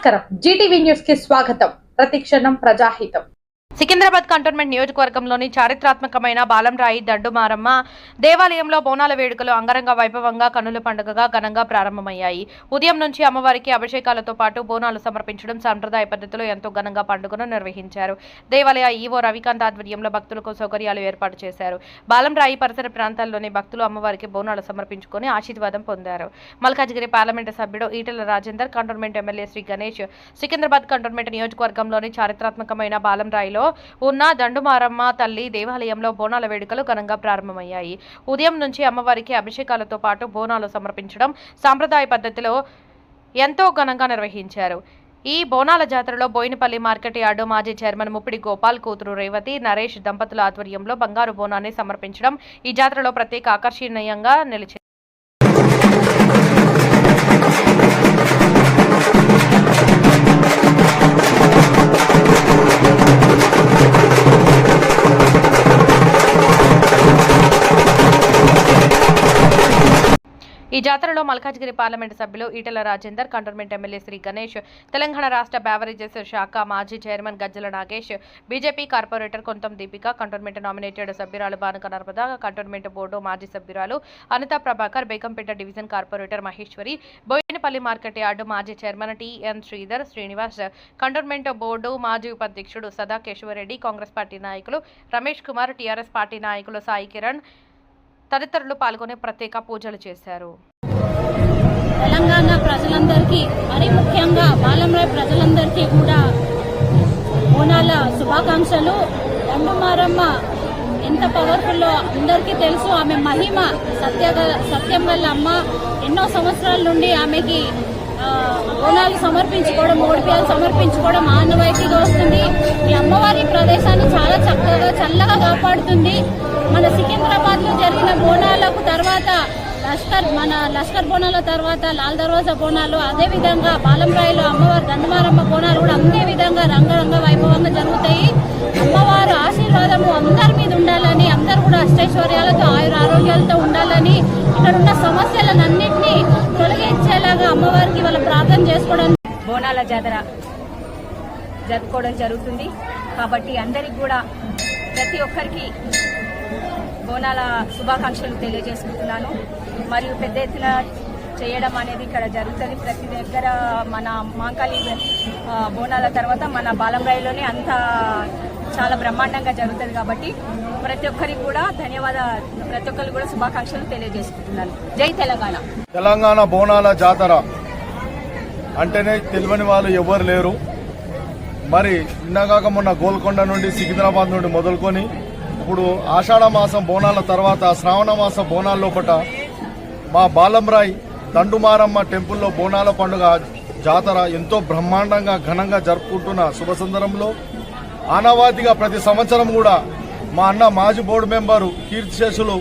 నమస్కారం Zee TV news కి స్వాగతం ప్రతిక్షణం ప్రజాహితం సికింద్రాబాద్ కంటోన్మెంట్ నియోజకవర్గంలోని చారిత్రాత్మకమైన బాలంరాయి దండుమారమ్మ దేవాలయంలో బోనాల వేడుకలు అంగరంగ వైభవంగా కన్నుల పండుగగా ఘనంగా ప్రారంభమయ్యాయి. ఉదయం నుంచి అమ్మవారికి అభిషేకాలతో పాటు బోనాలు సమర్పించడం సంప్రదాయ పద్ధతిలో ఎంతో ఘనంగా పండుగను నిర్వహించారు. దేవాలయ ఈవో రవికాంత్ ఆధ్వర్యంలో భక్తులకు సౌకర్యాలు ఏర్పాటు చేశారు. బాలంరాయి పరిసర ప్రాంతాల్లోని భక్తులు అమ్మవారికి బోనాలు సమర్పించుకొని ఆశీర్వాదం పొందారు. మల్కాజ్గిరి పార్లమెంటు సభ్యుడు Etela Rajender cantonment MLA Shri Ganesh Secunderabad cantonment నియోజకవర్గంలోని చారిత్రాత్మకమైన బాలంరాయిలో ఉన్న దండుమారమ్మ తల్లి దేవాలయంలో బోనాల వేడుకలు ఘనంగా ప్రారంభమయ్యాయి. ఉదయం నుంచి అమ్మవారికి అభిషేకాలతో పాటు బోనాలు సమర్పించడం సాంప్రదాయ పద్ధతిలో ఎంతో ఘనంగా నిర్వహించారు. ఈ బోనాల జాతరలో బోయినపల్లి మార్కెట్ యార్డు మాజీ చైర్మన్ ముప్పిడి గోపాల్ కూతురు రేవతి నరేష్ దంపతుల ఆధ్వర్యంలో బంగారు బోనాన్ని సమర్పించడం ఈ జాతరలో ప్రత్యేక ఆకర్షణీయంగా నిలిచింది. ఈ జాతరలో మల్కాజ్గిరి పార్లమెంటు సభ్యులు ఈటెల రాజేందర్ కంటోన్మెంట్ ఎమ్మెల్యే శ్రీ గణేష్ తెలంగాణ రాష్ట్ర బ్యావరేజెస్ శాఖ మాజీ chairman Gajjala Nagesh BJP corporator Kontham Deepika cantonment nominated సభ్యురాలు బానుక నర్మద కంటోన్మెంట్ బోర్డు మాజీ సభ్యురాలు Anitha Prabhakar Begumpet division corporator Maheshwari Boinpally market yard మాజీ chairman TN Sridhar Srinivas cantonment board మాజీ ఉపాధ్యక్షుడు సదా కేశవరెడ్డి కాంగ్రెస్ పార్టీ నాయకులు రమేష్ కుమార్ టీఆర్ఎస్ పార్టీ నాయకులు సాయి కిరణ్ తదితరులు పాల్గొని ప్రత్యేక పూజలు చేశారు. తెలంగాణ ప్రజలందరికీ మరి ముఖ్యంగా బాలంరాయ్ ప్రజలందరికీ కూడా బోనాల శుభాకాంక్షలు. దండుమారమ్మ ఎంత పవర్ఫుల్లో అందరికీ తెలుసు. ఆమె మహిమ సత్య సత్యం వల్ల అమ్మ. ఎన్నో సంవత్సరాల నుండి ఆమెకి బోనాలు సమర్పించుకోవడం ఓడిపియాలు సమర్పించుకోవడం ఆనవాయితీగా వస్తుంది. ఈ అమ్మవారి ప్రదేశాన్ని చాలా చక్కగా చల్లగా కాపాడుతుంది. మన సికింద్రాబాద్లో జరిగిన బోనాలకు తర్వాత లష్కర్ మన లష్కర్ బోనాల తర్వాత లాల్ దర్వాజా బోనాలు అదే విధంగా బాలంరాయిలో అమ్మవారి దండమారమ్మ బోనాలు కూడా అదే విధంగా రంగరంగ వైభవంగా జరుగుతాయి. అమ్మవారు ఆశీర్వాదము అందరి మీద ఉండాలని అందరు కూడా అష్టైశ్వర్యాలతో ఆయుర ఆరోగ్యాలతో ఉండాలని ఇక్కడ ఉన్న సమస్యలన్నింటినీ వాళ్ళ ప్రార్థన చేసుకోవడం బోనాల జాతర జరుపుకోవడం జరుగుతుంది. కాబట్టి అందరికి కూడా ప్రతి ఒక్కరికి బోనాల శుభాకాంక్షలు తెలియజేసుకుంటున్నాను. మరియు పెద్ద ఎత్తున చేయడం అనేది ఇక్కడ జరుగుతుంది. ప్రతి దగ్గర మన మాంకాళి ఆ, బోనాల తర్వాత మన బాలంరాయిలోనే అంత చాలా బ్రహ్మాండంగా జరుగుతుంది కాబట్టి ప్రతి ఒక్కరికి కూడా ధన్యవాద ప్రతి ఒక్కరికి కూడా శుభాకాంక్షలు తెలియజేసుకుంటున్నాను. జై తెలంగాణ. తెలంగాణ బోనాల జాతర. అంటేనే తెలియని వాళ్ళు ఎవరు లేరు. మరి నిన్నగాక మొన్న గోల్కొండ నుండి సికింద్రాబాద్ నుండి మొదలుకొని ఇప్పుడు ఆషాఢ మాసం బోనాల తర్వాత శ్రావణ మాసం బోనాల లోపట మా బాలంరాయ్ దండుమారమ్మ టెంపుల్లో బోనాల పండుగ జాతర ఎంతో బ్రహ్మాండంగా ఘనంగా జరుపుకుంటున్న శుభ సందర్భంలో ఆనవాతిగా ప్రతి సంవత్సరం కూడా మా అన్న మాజీ బోర్డు మెంబరు కీర్తిశేషులు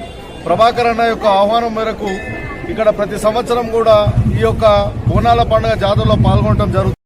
ప్రభాకర్ అన్న యొక్క ఆహ్వానం మేరకు ఇక్కడ ప్రతి సంవత్సరం కూడా ఈ యొక్క బోనాల పండుగ జాతరలో పాల్గొనడం జరుగుతుంది